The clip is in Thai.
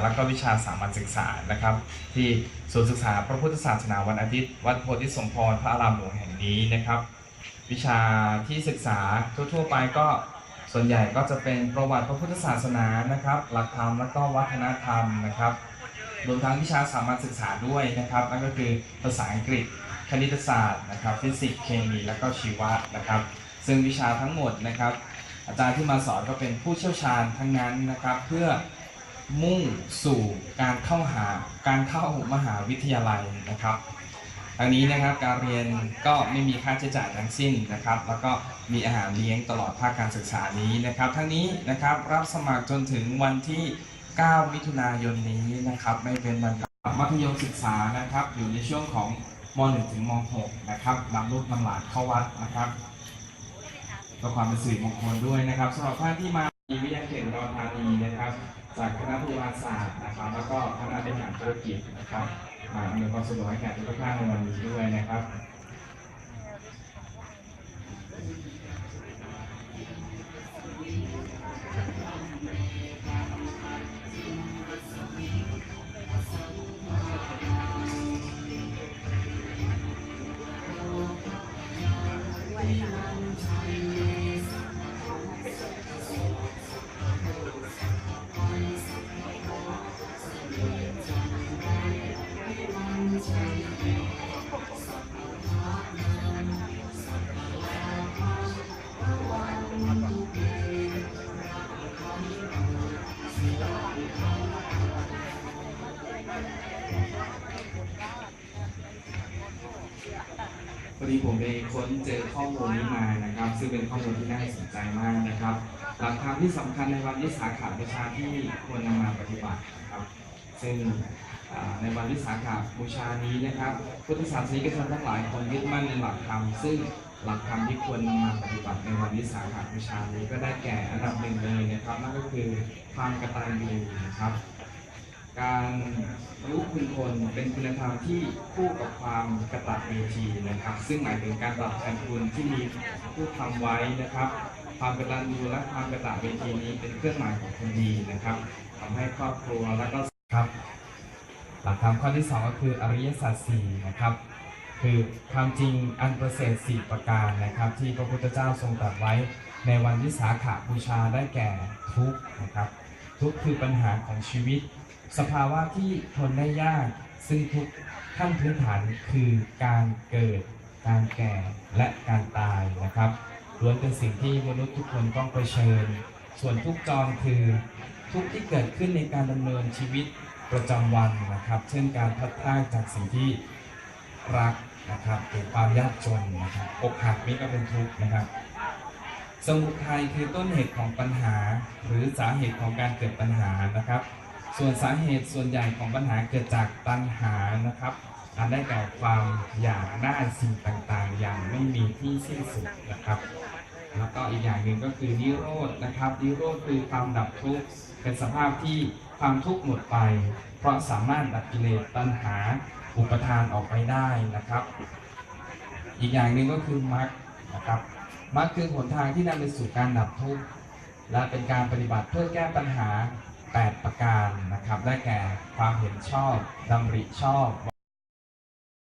แล้วก็วิชาสามัญศึกษานะครับ ที่ศูนย์ศึกษาพระพุทธศาสนาวันอาทิตย์ วัดโพธิสมพรพระอารามหลวงแห่งนี้นะครับ วิชาที่ศึกษาทั่วๆไปก็ส่วนใหญ่ก็จะเป็นประวัติพระพุทธศาสนานะครับ หลักธรรมและก็วัฒนธรรมนะครับรวมทั้งวิชาสามัญศึกษาด้วยนะครับนั่นก็คือภาษาอังกฤษคณิตศาสตร์นะครับฟิสิกส์เคมีและก็ชีวะนะครับ ซึ่งวิชาทั้งหมดนะครับ อาจารย์ที่มาสอนก็เป็นผู้เชี่ยวชาญทั้งนั้นนะครับ เพื่อ มุ่งสู่การเข้าหาการเข้ามหาวิทยาลัยนะครับทางนี้นะครับการเรียนก็ไม่มีค่าใช้จ่ายทั้งสิ้นนะครับ แล้วก็มีอาหารเลี้ยงตลอดภาคการศึกษานี้นะครับ ทั้งนี้นะครับรับสมัครจนถึงวันที่ 9 มิถุนายนนี้นะครับ ไม่เป็นวันมัธยมศึกษานะครับ อยู่ในช่วงของม .1 ถึงม .6 นะครับนำลูกนำหลานเข้าวัดนะครับเพื่อความเป็นสิริมงคลด้วยนะครับสำหรับท่านที่มาวิทยาเขตอุดรธานีนะครับ จากคณะพยาบาลศาสตร์นะครับ แล้วก็คณะบริหารธุรกิจนะครับมาอำนวยความสะดวกให้แก่ทุกท่านในวันนี้ด้วยนะครับ พอดีผมไปค้นเจอข้อมูลนี้มานะครับ ซึ่งเป็นข้อมูลที่น่าสนใจมากนะครับหลักธรรมที่สำคัญในวันวิสาขบูชาที่ควรนำมาปฏิบัตินะครับ ซึ่งในวันวิสาขบูชานี้นะครับพุทธศาสนิกชนทั้งหลายคนยึดมั่นในหลักธรรมซึ่งหลักธรรมที่ควรนำมาปฏิบัติในวันวิสาขบูชานี้ก็ได้แก่อันดับหนึ่งเลยนะครับนั่นก็คือความกตัญญูนะครับ การ รู้คุณคนเป็นคุณธรรมที่คู่กับความกระตัญญูทีนะครับ ซึ่งหมายถึงการตอบแทนคุณที่มีผู้ทำไว้นะครับ ความกตัญญูและความกตัญญูทีนี้เป็นเครื่องหมายของคนดีนะครับทำให้ครอบครัวและก็ครับ หลักธรรมข้อที่สองก็คืออริยสัจสี่นะครับ คือความจริงอันประเสริฐสี่ประการนะครับ ที่พระพุทธเจ้าทรงตรัสไว้ในวันวิสาขบูชาได้แก่ทุกนะครับ ทุกข์คือปัญหาของชีวิต สภาวะที่ทนได้ยาก ซึ่งทุกขั้นพื้นฐานคือการเกิด การแก่และการตายนะครับล้วนเป็นสิ่งที่มนุษย์ทุกคนต้องเผชิญ ส่วนทุกข์จรคือทุกที่เกิดขึ้นในการดำเนินชีวิตประจำวันนะครับ เช่นการพลัดพรากจากสิ่งที่รักนะครับหรือความยากจนนะครับอกหักนี่ก็เป็นทุกข์นะครับ สมุทัยคือต้นเหตุของปัญหา หรือสาเหตุของการเกิดปัญหานะครับ ส่วนสาเหตุส่วนใหญ่ของปัญหาเกิดจากตัณหานะครับอันได้แก่ความอยากได้สิ่งต่างๆ อย่างไม่มีที่สิ้นสุดนะครับ แล้วก็อีกอย่างหนึ่งก็คือนิโรธนะครับนิโรธคือความดับทุกข์เป็นสภาพที่ความทุกข์หมดไป เพราะสามารถดับกิเลสตัณหาอุปทานออกไปได้นะครับ อีกอย่างหนึ่งก็คือมรรคนะครับ มรรคคือหนทางที่นำไปสู่การดับทุกข์และเป็นการปฏิบัติเพื่อแก้ปัญหา 8 ประการนะครับ ได้แก่ความเห็นชอบดำริชอบ